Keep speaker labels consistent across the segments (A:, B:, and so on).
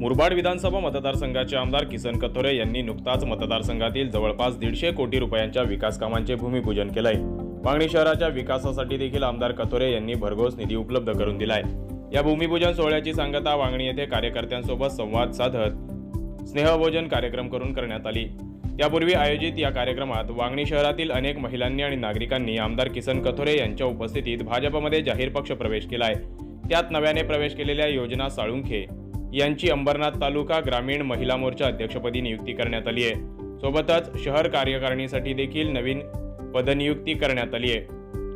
A: मुरबाड विधानसभा मतदारसंघाचे आमदार किसन कथोरे यांनी नुकताच मतदारसंघातील जवळपास दीडशे कोटी रुपयांच्या विकास कामांचे भूमिपूजन केलंय. मागणी शहराच्या विकासासाठी देखील आमदार कथोरे यांनी भरघोस निधी उपलब्ध करून दिलाय. या भूमिपूजन सोहळ्याची सांगता वांगणी येथे कार्यकर्त्यांसोबत संवाद साधत स्नेहभोजन कार्यक्रम करून करण्यात आली. त्यापूर्वी आयोजित या कार्यक्रमात वांगणी शहरातील अनेक महिलांनी आणि नागरिकांनी आमदार किसन कथोरे यांच्या उपस्थितीत भाजपमध्ये जाहीर पक्ष प्रवेश केलाय. त्यात नव्याने प्रवेश केलेल्या योजना साळुंखे यांची अंबरनाथ तालुका ग्रामीण महिला मोर्चा अध्यक्षपदी नियुक्ती करण्यात आली आहे. सोबतच शहर कार्यकारिणीसाठी देखील नवीन पदनियुक्ती करण्यात आली आहे.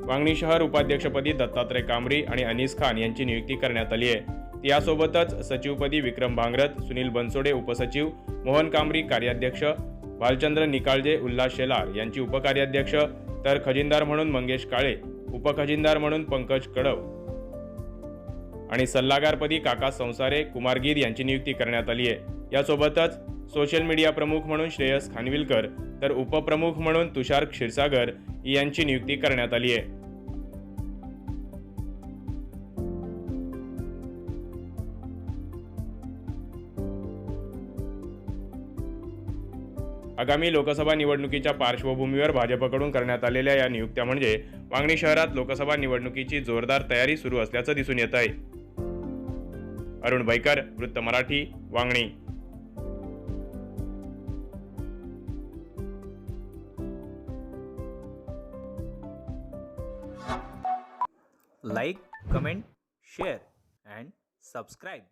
A: वांगणी शहर उपाध्यक्षपदी दत्तात्रय कांबरी आणि अनीस खान यांची नियुक्ती करण्यात आली आहे. यासोबतच सचिवपदी विक्रम भांगरत सुनील बनसोडे उपसचिव मोहन कांबरी कार्याध्यक्ष भालचंद्र निकाळजे उल्हास शेलार यांची उपकार्याध्यक्ष तर खजिनदार म्हणून मंगेश काळे उपखजिनदार म्हणून पंकज कडव आणि सल्लागारपदी काका संसारे कुमारगीर यांची नियुक्ती करण्यात आली आहे. यासोबतच सोशल मीडिया प्रमुख म्हणून श्रेयस खानविलकर तर उपप्रमुख म्हणून तुषार क्षीरसागर यांची नियुक्ती करण्यात आली आहे. आगामी लोकसभा निवडणुकीच्या पार्श्वभूमीवर भाजपकडून करण्यात आलेल्या या नियुक्त्या म्हणजे वांगणी शहरात लोकसभा निवडणुकीची जोरदार तयारी सुरू असल्याचं दिसून येत आहे. अरुण भईकर वृत्त Marathi Vangani.
B: Like comment share and subscribe